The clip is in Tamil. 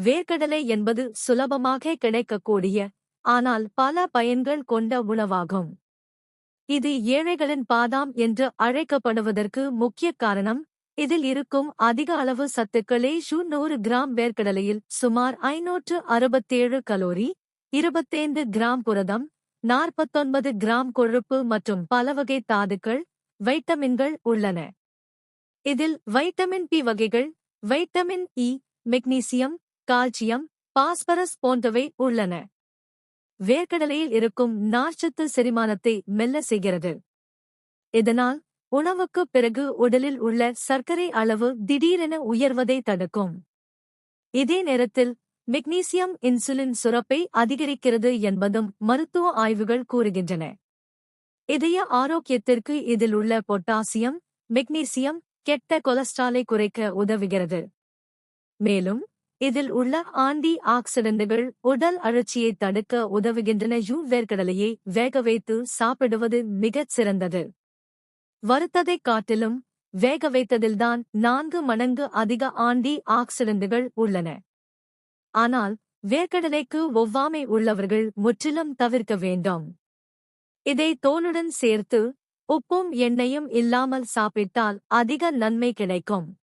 வேர்க்கடலை என்பது சுலபமாக கிடைக்கக்கூடிய ஆனால் பல பயன்கள் கொண்ட உணவாகும். இது ஏழைகளின் பாதாம் என்று அழைக்கப்படுவதற்கு முக்கிய காரணம் இதில் இருக்கும் அதிக அளவு சத்துக்களே ஷூ நூறு கிராம் வேர்க்கடலையில் சுமார் ஐநூற்று அறுபத்தேழு கலோரி இருபத்தைந்து கிராம் புரதம் நாற்பத்தொன்பது கிராம் கொழுப்பு மற்றும் பலவகை தாதுக்கள் வைட்டமின்கள் உள்ளன. இதில் வைட்டமின் பி வகைகள் vitamin E magnesium calcium phosphorus போன்றவை உள்ளன. வேர்க்கடலையில் இருக்கும் நார்ச்சத்து செரிமானத்தை மெல்ல செய்கிறது. இதனால் உணவுக்குப் பிறகு உடலில் உள்ள சர்க்கரை அளவு திடீரென உயர்வதை தடுக்கும். இதே நேரத்தில் மெக்னீசியம் இன்சுலின் சுரப்பை அதிகரிக்கிறது என்பதும் மருத்துவ ஆய்வுகள் கூறுகின்றன. இதய ஆரோக்கியத்திற்கு இதில் உள்ள பொட்டாசியம் மெக்னீசியம் கெட்ட கொலஸ்ட்ராலை குறைக்க உதவுகிறது. மேலும் இதில் உள்ள ஆன்டி ஆக்சிடென்ட்கள் உடல் அழற்சியை தடுக்க உதவுகின்றன. யூ வேர்க்கடலையை வேக வைத்து சாப்பிடுவது மிகச் சிறந்தது. வறுத்ததைக் காட்டிலும் வேக வைத்ததில்தான் நான்கு மடங்கு அதிக ஆண்டி ஆக்சிடென்ட்கள் உள்ளன. ஆனால் வேர்க்கடலைக்கு ஒவ்வாமை உள்ளவர்கள் முற்றிலும் தவிர்க்க வேண்டும். இதை தோலுடன் சேர்த்து உப்பும் எண்ணெயும் இல்லாமல் சாப்பிட்டால் அதிக நன்மை கிடைக்கும்.